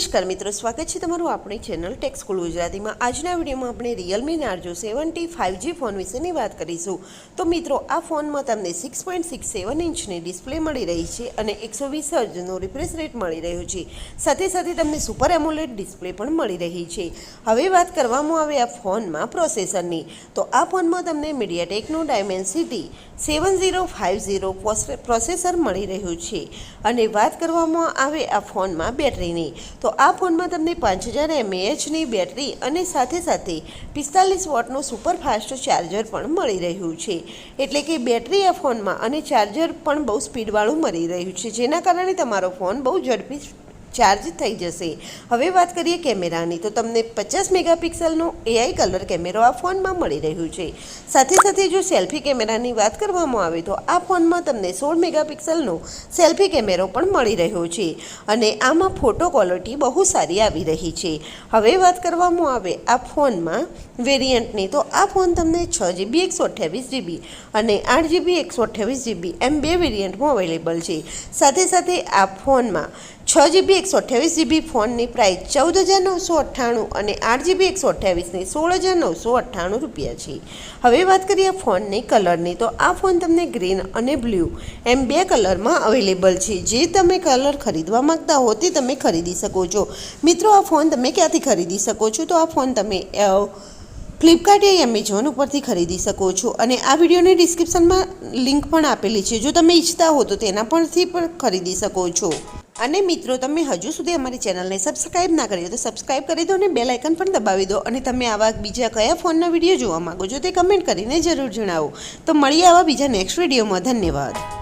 નમસ્કાર મિત્રો, સ્વાગત છે તમારું આપણી ચેનલ ટેક્સ સ્કૂલ ગુજરાતીમાં. આજના વિડીયોમાં આપણે Realme Narzo seventy five G phone વિશેની વાત કરીશું. તો મિત્રો, આ ફોનમાં તમને સિક્સ પોઈન્ટ સિક્સ સેવન ઇંચની ડિસ્પ્લે મળી રહી છે અને એકસો વીસ હર્જનો રિફ્રેશ રેટ મળી રહ્યો છે. સાથે સાથે તમને સુપર એમોલેડ ડિસ્પ્લે પણ મળી રહી છે. હવે વાત કરવામાં આવે આ ફોનમાં પ્રોસેસરની તો આ ફોનમાં તમને મીડિયાટેકનું Dimensity seven zero five zero processor મળી રહ્યું છે. અને વાત કરવામાં આવે આ ફોનમાં બેટરીની. તો આ ફોનમાં તમને પાંચ હજાર એમએએચની બેટરી અને સાથે સાથે પિસ્તાલીસ વોટનું સુપર ફાસ્ટ ચાર્જર પણ મળી રહ્યું છે. એટલે કે બેટરી આ ફોનમાં અને ચાર્જર પણ બહુ સ્પીડવાળું મળી રહ્યું છે. જેના કારણે તમારો ફોન બહુ ઝડપી ચાર્જ થઈ જશે. હવે વાત કરીએ કેમેરાની, તો તમને પચાસ મેગાપિક્સલનો એઆઈ કલર કેમેરો આ ફોનમાં મળી રહ્યું છે. સાથે સાથે જો સેલ્ફી કેમેરાની વાત કરવામાં આવે, તો આ ફોનમાં તમને સોળ મેગાપિક્સલનો સેલ્ફી કેમેરો પણ મળી રહ્યો છે. અને આમાં ફોટો ક્વોલિટી બહુ સારી આવી રહી છે. હવે વાત કરવામાં આવે આ ફોનમાં વેરિયન્ટની, તો આ ફોન તમને છ જીબી, એકસો અઠ્યાવીસ જીબી અને આઠ જીબી, એકસો અઠ્યાવીસ જીબી એમ બે વેરિયન્ટમાં અવેલેબલ છે. સાથે સાથે આ ફોનમાં છ જીબી એકસો અઠ્યાવીસ જીબી ફોનની પ્રાઇસ ચૌદ હજાર નવસો અઠ્ઠાણું અને આઠ જીબી એકસો અઠ્યાવીસની સોળ હજાર નવસો અઠ્ઠાણું રૂપિયા છે. હવે વાત કરીએ ફોનની કલરની, તો આ ફોન તમને ગ્રીન અને બ્લુ એમ બે કલરમાં અવેલેબલ છે. જે તમે કલર ખરીદવા માંગતા હો તે તમે ખરીદી શકો છો. મિત્રો, આ ફોન તમે ક્યાંથી ખરીદી શકો છો? તો આ ફોન તમે ફ્લિપકાર્ટ એ એમેઝોન ઉપરથી ખરીદી શકો છો. અને આ વિડીયોની ડિસ્ક્રિપ્શનમાં લિંક પણ આપેલી છે. જો તમે ઈચ્છતા હો તો તેના પરથી પણ ખરીદી શકો છો. અને મિત્રો, તમે હજુ સુધી અમારી ચેનલને સબસ્ક્રાઈબ ના કરી તો સબસ્ક્રાઇબ કરી દો અને બેલ આઇકન પણ દબાવી દો. અને તમે આવા બીજા કયા ફોનના વીડિયો જોવા માંગો છો તે કમેન્ટ કરીને જરૂર જણાવો. તો મળીએ આવા બીજા નેક્સ્ટ વિડીયોમાં ધન્યવાદ.